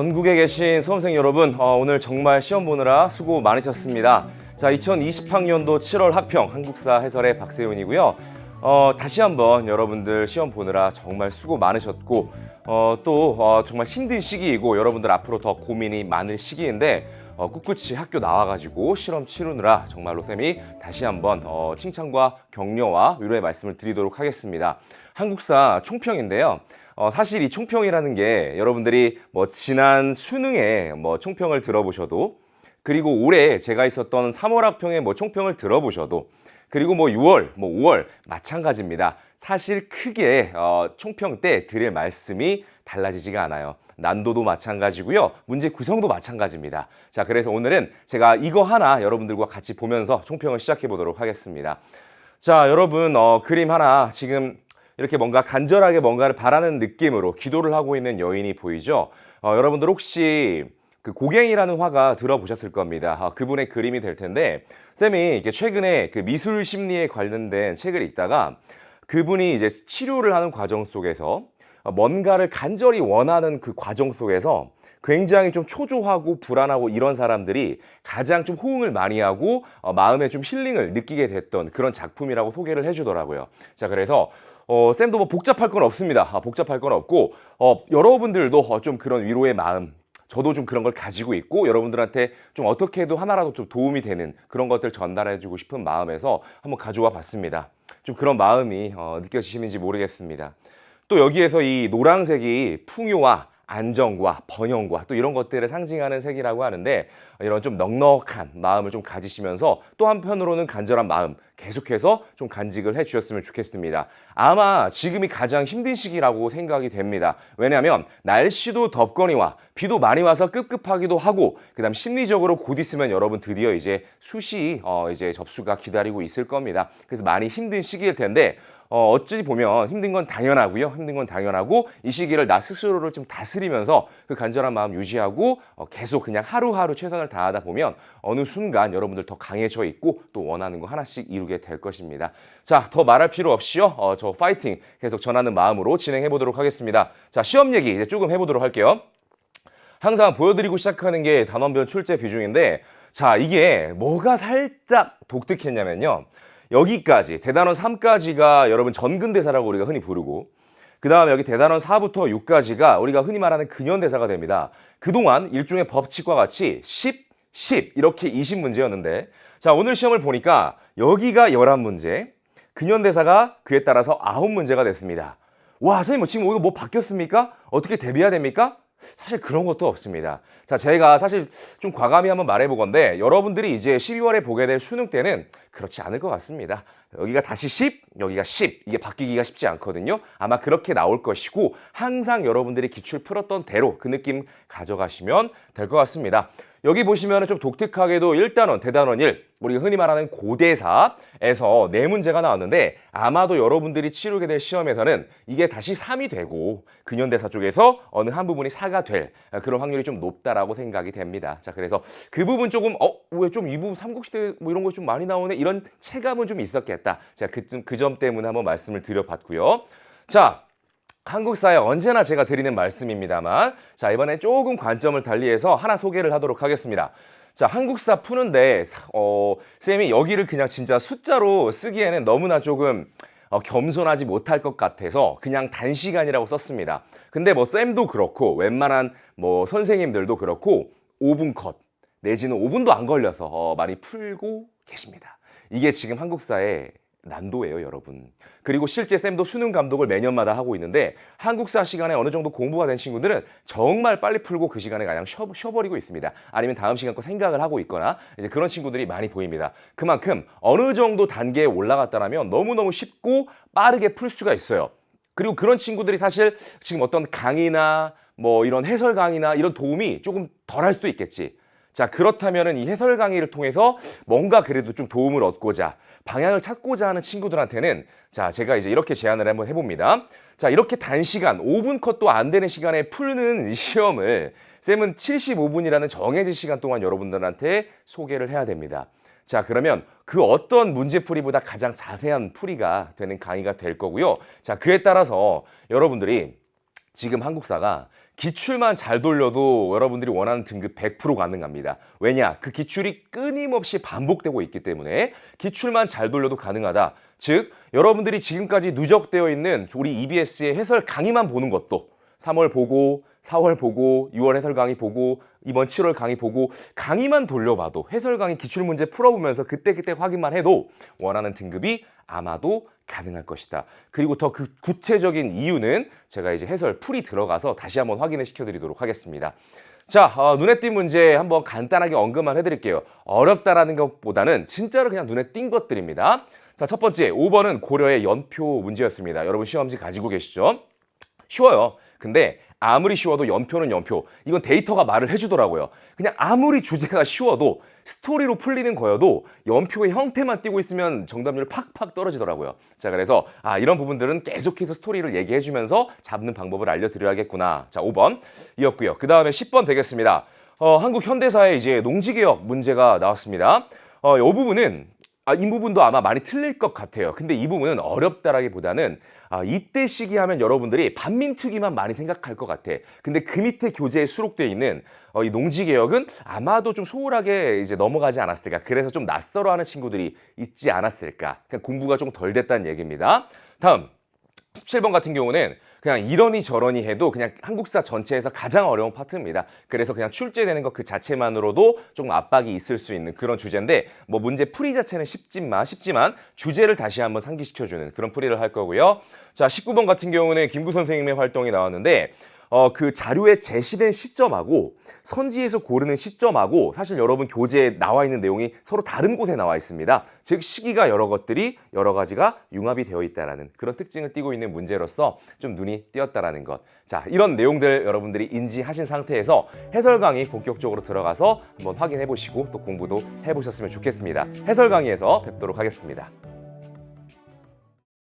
전국에 계신 수험생 여러분, 어, 오늘 정말 시험 보느라 수고 많으셨습니다. 자, 2020학년도 7월 학평 한국사 해설의 박세훈이고요. 어, 다시 한번 여러분들 시험 보느라 정말 수고 많으셨고, 어, 또 어, 정말 힘든 시기이고 여러분들 앞으로 더 고민이 많을 시기인데 어, 꿋꿋이 학교 나와가지고 실험 치르느라 정말로 쌤이 다시 한번 어, 칭찬과 격려와 위로의 말씀을 드리도록 하겠습니다. 한국사 총평인데요. 어, 사실 이 총평이라는 게 여러분들이 뭐 지난 수능에 뭐 총평을 들어보셔도 그리고 올해 제가 있었던 3월 학평의 뭐 총평을 들어보셔도 그리고 뭐 6월, 뭐 5월 마찬가지입니다. 사실 크게 어, 총평 때 드릴 말씀이 달라지지가 않아요. 난도도 마찬가지고요. 문제 구성도 마찬가지입니다. 자, 그래서 오늘은 제가 이거 하나 여러분들과 같이 보면서 총평을 시작해 보도록 하겠습니다. 자, 여러분 어, 그림 하나 지금 이렇게 뭔가 간절하게 뭔가를 바라는 느낌으로 기도를 하고 있는 여인이 보이죠? 어, 여러분들 혹시 그 고갱이라는 화가 들어보셨을 겁니다. 아, 그분의 그림이 될 텐데 쌤이 이게 최근에 그 미술 심리에 관련된 책을 읽다가 그분이 이제 치료를 하는 과정 속에서 뭔가를 간절히 원하는 그 과정 속에서 굉장히 좀 초조하고 불안하고 이런 사람들이 가장 좀 호응을 많이 하고 어, 마음에 좀 힐링을 느끼게 됐던 그런 작품이라고 소개를 해주더라고요. 자, 그래서 어, 쌤도 뭐 복잡할 건 없습니다. 아, 복잡할 건 없고 어, 여러분들도 어, 좀 그런 위로의 마음 저도 좀 그런 걸 가지고 있고 여러분들한테 좀 어떻게 해도 하나라도 좀 도움이 되는 그런 것들 전달해주고 싶은 마음에서 한번 가져와 봤습니다. 좀 그런 마음이 어, 느껴지시는지 모르겠습니다. 또 여기에서 이 노란색이 풍요와 안정과 번영과 또 이런 것들을 상징하는 색이라고 하는데 이런 좀 넉넉한 마음을 좀 가지시면서 또 한편으로는 간절한 마음 계속해서 좀 간직을 해 주셨으면 좋겠습니다. 아마 지금이 가장 힘든 시기라고 생각이 됩니다. 왜냐하면 날씨도 덥거니와 비도 많이 와서 급급하기도 하고 그다음 심리적으로 곧 있으면 여러분 드디어 이제 수시 어 이제 접수가 기다리고 있을 겁니다. 그래서 많이 힘든 시기일 텐데 어, 어찌 보면 힘든 건 당연하고요. 힘든 건 당연하고 이 시기를 나 스스로를 좀 다스리면서 그 간절한 마음 유지하고 어, 계속 그냥 하루하루 최선을 다하다 보면 어느 순간 여러분들 더 강해져 있고 또 원하는 거 하나씩 이루게 될 것입니다. 자, 더 말할 필요 없이요. 어, 저 파이팅 계속 전하는 마음으로 진행해 보도록 하겠습니다. 자, 시험 얘기 이제 조금 해보도록 할게요. 항상 보여드리고 시작하는 게 단원별 출제 비중인데 자, 이게 뭐가 살짝 독특했냐면요. 여기까지 대단원 3까지가 여러분 전근대사라고 우리가 흔히 부르고 그 다음에 여기 대단원 4부터 6까지가 우리가 흔히 말하는 근현대사가 됩니다. 그동안 일종의 법칙과 같이 10, 10 이렇게 20문제였는데 자 오늘 시험을 보니까 여기가 11문제 근현대사가 그에 따라서 9문제가 됐습니다. 와 선생님 뭐 지금 이거 뭐 바뀌었습니까? 어떻게 대비해야 됩니까? 사실 그런 것도 없습니다. 자, 제가 사실 좀 과감히 한번 말해보건데 여러분들이 이제 12월에 보게 될 수능 때는 그렇지 않을 것 같습니다. 여기가 다시 10, 여기가 10 이게 바뀌기가 쉽지 않거든요. 아마 그렇게 나올 것이고 항상 여러분들이 기출 풀었던 대로 그 느낌 가져가시면 될 것 같습니다. 여기 보시면 좀 독특하게도 1단원, 대단원 1, 우리가 흔히 말하는 고대사에서 네 문제가 나왔는데 아마도 여러분들이 치르게 될 시험에서는 이게 다시 3이 되고 근현대사 쪽에서 어느 한 부분이 4가 될 그런 확률이 좀 높다라고 생각이 됩니다. 자, 그래서 그 부분 조금 어, 왜 좀 이 부분 삼국시대 뭐 이런 거 좀 많이 나오네 이런 체감은 좀 있었겠다. 제가 그점 그 점 때문에 한번 말씀을 드려봤고요. 자, 한국사에 언제나 제가 드리는 말씀입니다만 자 이번에 조금 관점을 달리해서 하나 소개를 하도록 하겠습니다. 자 한국사 푸는데 어, 쌤이 여기를 그냥 진짜 숫자로 쓰기에는 너무나 조금 어, 겸손하지 못할 것 같아서 그냥 단시간이라고 썼습니다. 근데 뭐 쌤도 그렇고 웬만한 뭐 선생님들도 그렇고 5분 컷 내지는 5분도 안 걸려서 어, 많이 풀고 계십니다. 이게 지금 한국사의 난도예요, 여러분. 그리고 실제 쌤도 수능 감독을 매년마다 하고 있는데 한국사 시간에 어느 정도 공부가 된 친구들은 정말 빨리 풀고 그 시간에 그냥 쉬어, 쉬어버리고 있습니다. 아니면 다음 시간 거 생각을 하고 있거나 이제 그런 친구들이 많이 보입니다. 그만큼 어느 정도 단계에 올라갔다라면 너무너무 쉽고 빠르게 풀 수가 있어요. 그리고 그런 친구들이 사실 지금 어떤 강의나 뭐 이런 해설 강의나 이런 도움이 조금 덜 할 수도 있겠지. 자, 그렇다면은 이 해설 강의를 통해서 뭔가 그래도 좀 도움을 얻고자 방향을 찾고자 하는 친구들한테는 자, 제가 이제 이렇게 제안을 한번 해봅니다. 자, 이렇게 단시간 5분 컷도 안 되는 시간에 풀는 이 시험을 쌤은 75분이라는 정해진 시간 동안 여러분들한테 소개를 해야 됩니다. 자, 그러면 그 어떤 문제풀이보다 가장 자세한 풀이가 되는 강의가 될 거고요. 자, 그에 따라서 여러분들이 지금 한국사가 기출만 잘 돌려도 여러분들이 원하는 등급 100% 가능합니다. 왜냐? 그 기출이 끊임없이 반복되고 있기 때문에 기출만 잘 돌려도 가능하다. 즉, 여러분들이 지금까지 누적되어 있는 우리 EBS의 해설 강의만 보는 것도 3월 보고 4월 보고 6월 해설 강의 보고 이번 7월 강의 보고 강의만 돌려봐도 해설 강의 기출 문제 풀어보면서 그때그때 확인만 해도 원하는 등급이 아마도 가능할 것이다. 그리고 더 그 구체적인 이유는 제가 이제 해설 풀이 들어가서 다시 한번 확인을 시켜드리도록 하겠습니다. 자, 어, 눈에 띈 문제 한번 간단하게 언급만 해드릴게요. 어렵다라는 것보다는 진짜로 그냥 눈에 띈 것들입니다. 자, 첫 번째, 5번은 고려의 연표 문제였습니다. 여러분 시험지 가지고 계시죠? 쉬워요. 근데 아무리 쉬워도 연표는 연표. 이건 데이터가 말을 해주더라고요. 그냥 아무리 주제가 쉬워도 스토리로 풀리는 거여도 연표의 형태만 띄고 있으면 정답률 팍팍 떨어지더라고요. 자, 그래서 아, 이런 부분들은 계속해서 스토리를 얘기해주면서 잡는 방법을 알려드려야겠구나. 자, 5번 이었고요. 그 다음에 10번 되겠습니다. 어, 한국 현대사의 이제 농지개혁 문제가 나왔습니다. 어, 이 부분은 아, 이 부분도 아마 많이 틀릴 것 같아요. 근데 이 부분은 어렵다라기보다는 아, 이때 시기 하면 여러분들이 반민특위만 많이 생각할 것 같아. 근데 그 밑에 교재에 수록되어 있는 어, 이 농지개혁은 아마도 좀 소홀하게 이제 넘어가지 않았을까. 그래서 좀 낯설어하는 친구들이 있지 않았을까. 그냥 공부가 좀 덜 됐다는 얘기입니다. 다음 17번 같은 경우는 그냥 이러니 저러니 해도 그냥 한국사 전체에서 가장 어려운 파트입니다. 그래서 그냥 출제되는 것 그 자체만으로도 조금 압박이 있을 수 있는 그런 주제인데 뭐 문제 풀이 자체는 쉽지만 쉽지만 주제를 다시 한번 상기시켜주는 그런 풀이를 할 거고요. 자 19번 같은 경우는 김구 선생님의 활동이 나왔는데 어, 그 자료에 제시된 시점하고 선지에서 고르는 시점하고 사실 여러분 교재에 나와 있는 내용이 서로 다른 곳에 나와 있습니다. 즉 시기가 여러 것들이 여러 가지가 융합이 되어 있다라는 그런 특징을 띠고 있는 문제로서 좀 눈이 띄었다라는 것. 자, 이런 내용들 여러분들이 인지하신 상태에서 해설 강의 본격적으로 들어가서 한번 확인해 보시고 또 공부도 해 보셨으면 좋겠습니다. 해설 강의에서 뵙도록 하겠습니다.